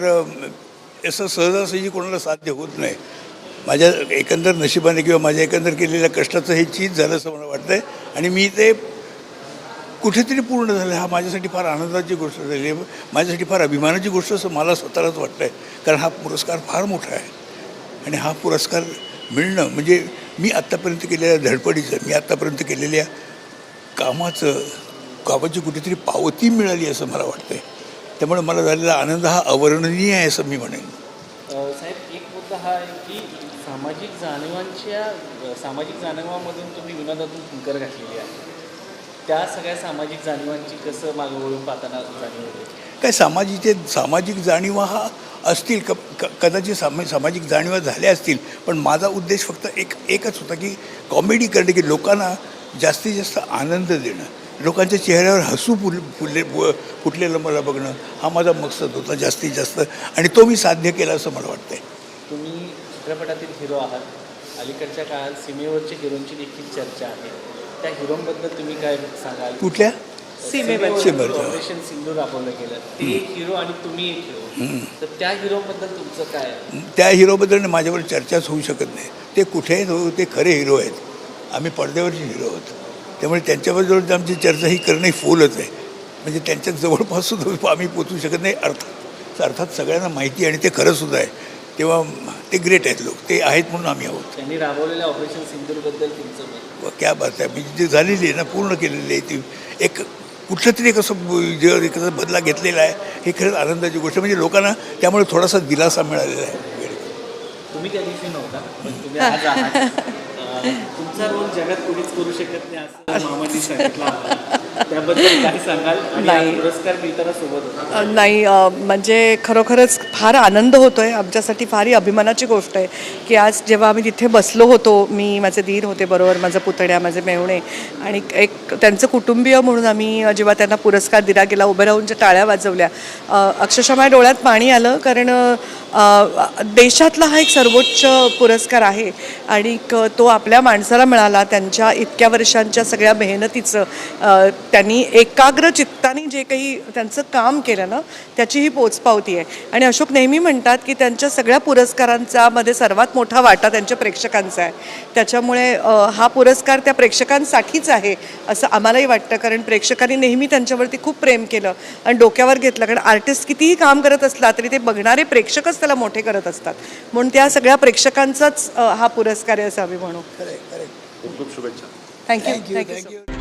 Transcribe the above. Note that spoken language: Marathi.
तर असं सहजासहजी कोणाला साध्य होत नाही. माझ्या एकंदर नशिबाने किंवा माझ्या एकंदर केलेल्या कष्टाचं हे चीज झालं असं मला वाटतंय. आणि मी ते कुठेतरी पूर्ण झालं हा माझ्यासाठी फार आनंदाची गोष्ट झाली. आहे माझ्यासाठी फार अभिमानाची गोष्ट असं मला स्वतःलाच वाटतं आहे कारण हा पुरस्कार फार मोठा आहे. आणि हा पुरस्कार मिळणं म्हणजे मी आत्तापर्यंत केलेल्या धडपडीचं मी आत्तापर्यंत केलेल्या कामाचं कामाची कुठेतरी पावती मिळाली असं मला वाटतं आहे त्यामुळे मला झालेला आनंद हा अवर्णनीय आहे असं मी म्हणेन. साहेब एक मुद्दा हा आहे की सामाजिक जाणीवांच्या सामाजिक जाणीवामधून तुम्ही विनोदातून फुंकर घातलेली आहे. त्या सगळ्या सामाजिक जाणीवांची कसं मागं वळून पाहताना जाणीव होते? काय सामाजिक सामाजिक जाणीवा हा असतील क क- कदाचित सामा सामाजिक जाणीवा झाल्या असतील पण माझा उद्देश फक्त एक एकच होता की कॉमेडी करणे की लोकांना जास्तीत जास्त आनंद देणं. लोकांच्या चेहऱ्यावर हसू फुल फुलले फु- फुटलेलं मला बघणं हा माझा मकसद होता जास्तीत जास्त आणि तो मी साध्य केला असं मला वाटतंय. तुम्ही चित्रपटातील हिरो आहात. अलीकडच्या काळात सीमेवरच्या हिरोंची देखील चर्चा आहे. त्या हिरोंबद्दल तुम्ही काय सांगाल? कुठल्या? सीमेवरचं. ऑपरेशन सिंधू राबवलं गेलं. ते एक हिरो आणि तुम्ही एक हिरो. तर त्या हिरोबद्दल तुमचं काय? त्या हिरोबद्दल माझ्यावर चर्चाच होऊ शकत नाही. ते कुठे आहेत हो ते खरे हिरो आहेत. आम्ही पडद्यावरचे हिरो आहोत. त्यामुळे त्यांच्याबद्दल आमची चर्चा ही करणं फोलच आहे. म्हणजे त्यांच्या जवळपास सुद्धा आम्ही पोचू शकत नाही. अर्थात अर्थात सगळ्यांना माहिती आणि ते खरंसुद्धा आहे. तेव्हा ते ग्रेट आहेत लोक. ते आहेत म्हणून आम्ही आहोत. त्यांनी राबवलेल्या ऑपरेशन सिंधूरबद्दल तुमचं क्या बात आहे. म्हणजे जी झालेली आहे ना पूर्ण केलेली आहे ती. एक कुठलं तरी एक असं जे एक बदला घेतलेला आहे हे खरंच आनंदाची गोष्ट. म्हणजे लोकांना त्यामुळे थोडासा दिलासा मिळालेला आहे. तुम्ही त्या दिवशी नव्हता तुमचा रोल जगात कोणीच करू शकत नाही असं मामांनी सांगितलं आम्हाला. त्याबद्दल काही सांगाल आणि नाही. पुरस्कार मिळताना सोबत होता अ, नाही म्हणजे खरोखरच फार आनंद होतो आहे आमच्यासाठी फारही अभिमानाची गोष्ट आहे की आज जेव्हा आम्ही तिथे बसलो होतो मी माझे दीर होते बरोबर माझं पुतण्या माझे मेहुणे आणि एक त्यांचं कुटुंबीय म्हणून आम्ही जेव्हा त्यांना पुरस्कार दिला गेला उभे राहून ज्या टाळ्या वाजवल्या अक्षरशः माझ्या डोळ्यात पाणी आलं कारण देशातला हा एक सर्वोच्च पुरस्कार आहे आणि तो आपल्या माणसाला मिळाला त्यांच्या इतक्या वर्षांच्या सगळ्या मेहनतीचं त्यांनी एकाग्र चित्ताने जे काही त्यांचं काम केलं ना त्याची ही पोचपावती आहे. आणि अशोक नेहमी म्हणतात की त्यांच्या सगळ्या पुरस्कारांचा मध्ये सर्वात मोठा वाटा त्यांच्या प्रेक्षकांचा आहे. त्याच्यामुळे हा पुरस्कार त्या प्रेक्षकांसाठीच आहे असं आम्हालाही वाटतं. कारण प्रेक्षकांनी नेहमी त्यांच्यावरती खूप प्रेम केलं आणि डोक्यावर घेतलं. कारण आर्टिस्ट कितीही काम करत असला तरी ते बघणारे प्रेक्षकच त्याला मोठे करत असतात. म्हणून त्या सगळ्या प्रेक्षकांचाच हा पुरस्कार आहे असं आम्ही म्हणू. खरं आहे खरं आहे थँक्यू थँक्यू थँक्यू थँक्यू